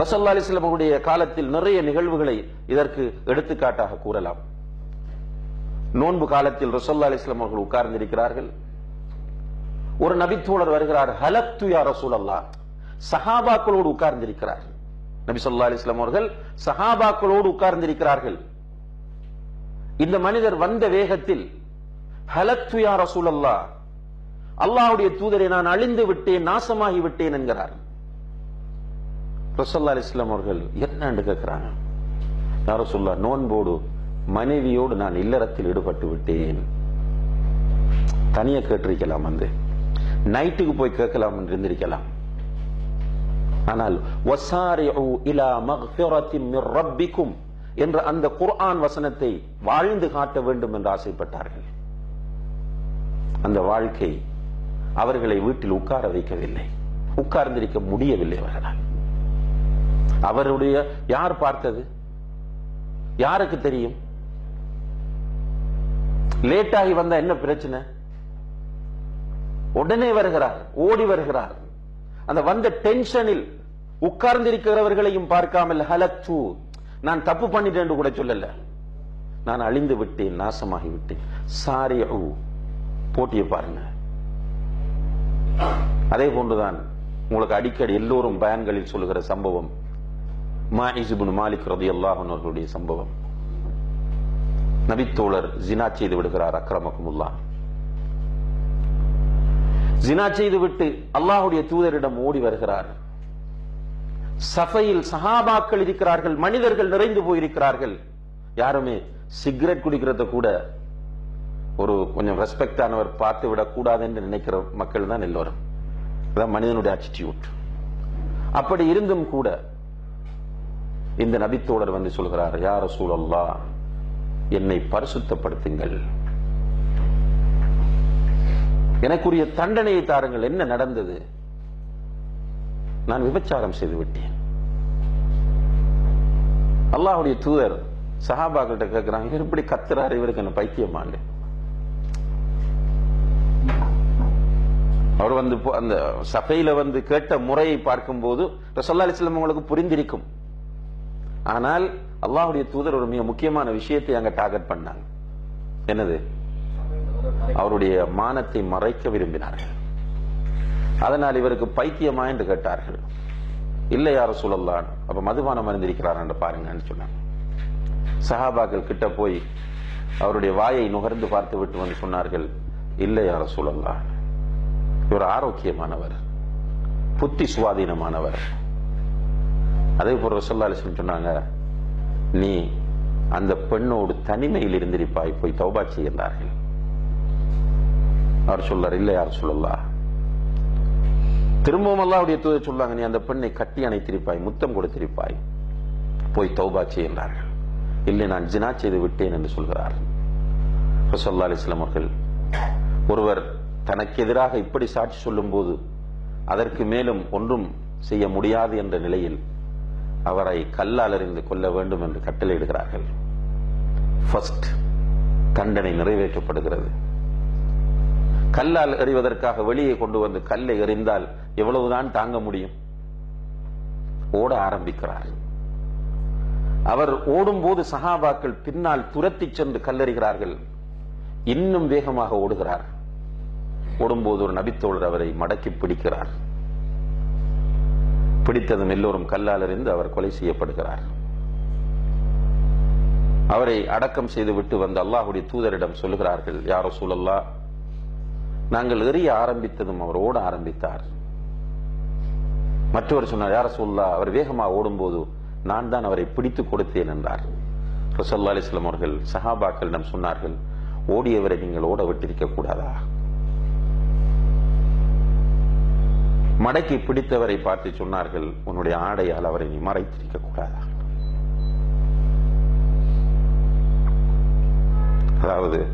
ரசல்லா அலிஸ்லமுடைய காலத்தில் நிறைய நிகழ்வுகளை இதற்கு எடுத்துக்காட்டாக கூறலாம். நோன்பு காலத்தில் ரசல்லா அலிஸ்லாம் அவர்கள் உட்கார்ந்திருக்கிறார்கள். ஒரு நபித்தோழர் வருகிறார் ஹலத்து யா ரசூல் அல்லா சஹாபாக்களோடு உட்கார்ந்திருக்கிறார். நபி சொல்லா அலிஸ்லாம் அவர்கள் சஹாபாக்களோடு உட்கார்ந்திருக்கிறார்கள். இந்த மனிதர் வந்த வேகத்தில் ஹலத்து யா ரசூல் அல்லா தூதரை நான் அழிந்து விட்டேன் நாசமாகி விட்டேன் என்கிறார். ரசல்லா அலிஸ்லாம் அவர்கள் என்னன்னு கேட்கிறாங்க? யாரோ சொல்லா நோன்போடு மனைவியோடு நான் இல்லறத்தில் ஈடுபட்டு விட்டேன். தனியா கேட்டிருக்கலாம் வந்து. நைட்டுக்கு போய் கேட்கலாம் என்று இருந்திருக்கலாம். ஆனால் வசாரிஉ இலா மிர் ரப்பிக்கும் என்ற அந்த குர்ஆன் வசனத்தை வாழ்ந்து காட்ட வேண்டும் என்று ஆசைப்பட்டார்கள். அந்த வாழ்க்கை அவர்களை வீட்டில் உட்கார வைக்கவில்லை. உட்கார்ந்திருக்க முடியவில்லை அவர்களால். அவருடைய யார் பார்த்தது? யாருக்கு தெரியும்? லேட் ஆகி வந்தா என்ன பிரச்சனை? உடனே வருகிறார் ஓடி வருகிறார். அந்த வந்த டென்ஷனில் உட்கார்ந்திருக்கிறவர்களையும் பார்க்காமல் ஹலத்து நான் தப்பு பண்ணிட்டேன் கூட சொல்லல. நான் அழிந்து விட்டேன் நாசமாகி விட்டேன். சாரி போட்டியை பாருங்க. அதே போன்றுதான் உங்களுக்கு அடிக்கடி எல்லோரும் பயன்களில் சொல்லுகிற சம்பவம். மாயிசுபின் மாலிக் ரதி அவர்களுடைய சம்பவம். நபித்தோழர் ஜினா செய்து விடுகிறார் அக்ரமகுமுல்லா. ஜினா செய்து விட்டு அல்லாஹுடைய தூதரிடம் ஓடி வருகிறார். சபையில் சஹாபாக்கள் இருக்கிறார்கள் மனிதர்கள் நிறைந்து போயிருக்கிறார்கள். யாருமே சிகரெட் குடிக்கிறத கூட ஒரு கொஞ்சம் ரெஸ்பெக்ட் ஆனவர் பார்த்து விடக்கூடாது என்று நினைக்கிற மக்கள் தான் எல்லோரும். அதான் மனிதனுடைய ஆட்டிடியூட் அப்படி இருந்தும் கூட இந்த நபித்தோடர் வந்து சொல்கிறார் யார சூழல்லா என்னை பரிசுத்தப்படுத்துங்கள். எனக்குரிய தண்டனையை தாருங்கள். என்ன நடந்தது? நான் விபச்சாரம் செய்து விட்டேன். அல்லாஹுடைய தூதர் சஹாபாக்கிட்ட கேட்கிறாங்க இவர் இப்படி கத்துறாரு இவருக்கு என்ன பைத்தியமாண்டு அவர் வந்து அந்த சபையில வந்து கேட்ட முறையை பார்க்கும்போது ரசல்லா அலிஸ்லாம் உங்களுக்கு புரிந்திருக்கும். ஆனால் அல்லாஹுடைய தூதர் ஒரு மிக முக்கியமான விஷயத்தை அங்க டார்கெட் பண்ணாங்க. என்னது? அவருடைய மானத்தை மறைக்க விரும்பினார்கள். அதனால் இவருக்கு பைத்தியமா என்று கேட்டார்கள். இல்லை யார சூழல்லான் அப்ப மதுபானம் அறிந்திருக்கிறார் என்று பாருங்கன்னு சொன்னாங்க. சஹாபாக்கள் கிட்ட போய் அவருடைய வாயை நுகர்ந்து பார்த்து விட்டு வந்து சொன்னார்கள் இல்லை யார சூழல்லான் இவர் ஆரோக்கியமானவர் புத்தி சுவாதீனமானவர் அதே போல் ரசல்லா அலிஸ்லம் சொன்னாங்க நீ அந்த பெண்ணோடு தனிமையில் இருந்திருப்பாய் போய் தௌபா செய்கிறார்கள் அவர் சொல்லார் இல்லை யார் சொல்லலா? திரும்பவும் அல்லாவுடைய தூதர் சொல்லாங்க நீ அந்த பெண்ணை கட்டி அணைத்திருப்பாய் முத்தம் கொடுத்திருப்பாய் போய் தௌபா செய்கிறார்கள் இல்லை நான் ஜினா செய்து விட்டேன் என்று சொல்கிறார். ரசல்லா அலிஸ்லாம் அவர்கள் ஒருவர் தனக்கு எதிராக இப்படி சாட்சி சொல்லும் போது அதற்கு மேலும் ஒன்றும் செய்ய முடியாது என்ற நிலையில் அவரை கல்லால் எறிந்து கொள்ள வேண்டும் என்று கட்டளையிடுகிறார்கள். ஃபர்ஸ்ட் தண்டனை நிறைவேற்றப்படுகிறது. கல்லால் எறிவதற்காக வெளியே கொண்டு வந்து கல்லை எறிந்தால் எவ்வளவுதான் தாங்க முடியும்? ஓட ஆரம்பிக்கிறார். அவர் ஓடும்போது சகாபாக்கள் பின்னால் துரத்தி சென்று கல்லறிகிறார்கள். இன்னும் வேகமாக ஓடுகிறார். ஓடும்போது ஒரு நபித்தோழர் அவரை மடக்கி பிடிக்கிறார். பிடித்ததும் எல்லோரும் கல்லால் எறிந்து அவர் கொலை செய்யப்படுகிறார். அவரை அடக்கம் செய்து விட்டு வந்த அல்லாஹுடைய தூதரிடம் சொல்லுகிறார்கள் யாரோ சூழல்லா நாங்கள் எறிய ஆரம்பித்ததும் அவர் ஓட ஆரம்பித்தார். மற்றவர் சொன்னார் யார சொல்லா அவர் வேகமாக ஓடும்போது நான் தான் அவரை பிடித்து கொடுத்தேன் என்றார். ரசல்லா அலிஸ்லாம் அவர்கள் சஹாபாக்களிடம் சொன்னார்கள் ஓடியவரை நீங்கள் ஓட விட்டிருக்க கூடாதா? மடக்கி பிடித்தவரை பார்த்து சொன்னார்கள் உன்னுடைய ஆடையால் அவரை நீ மறைத்திருக்க கூடாதா? அதாவது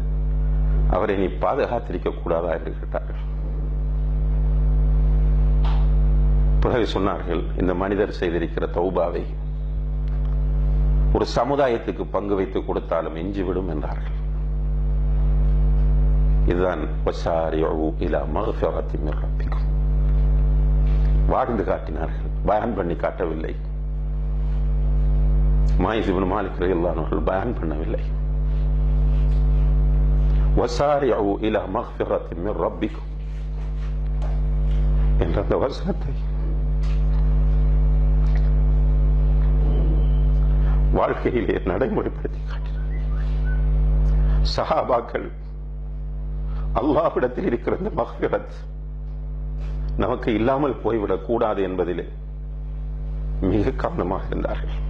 அவரை நீ பாதுகாத்திருக்க கூடாதா? என்று கேட்டார்கள். பிறகு சொன்னார்கள் இந்த மனிதர் செய்திருக்கிற தௌபாவை ஒரு சமுதாயத்துக்கு பங்கு வைத்து கொடுத்தாலும் எஞ்சிவிடும் என்றார்கள். இதுதான் இலா மக்ஃபிரத்தின் ரப்பிக்கும். வாழ்ந்து காட்டினார்கள். பயன் பண்ணி காட்டவில்லை. மாயிசிபன் மாலிக் ரயில்லானவர்கள் பயன் பண்ணவில்லை. வசாரியாவு இலா மஹ்ஃபிரத்தின் ரப்பிக்கும். என்ற அந்த வசனத்தை வாழ்க்கையிலே நடைமுறைப்படுத்தி காட்டினார். சஹாபாக்கள் அல்லாஹ்விடத்தில் இருக்கிற இந்த மஹ்ஃபிரத் நமக்கு இல்லாமல் போய்விடக் கூடாது என்பதிலே மிக கவனமாக இருந்தார்கள்.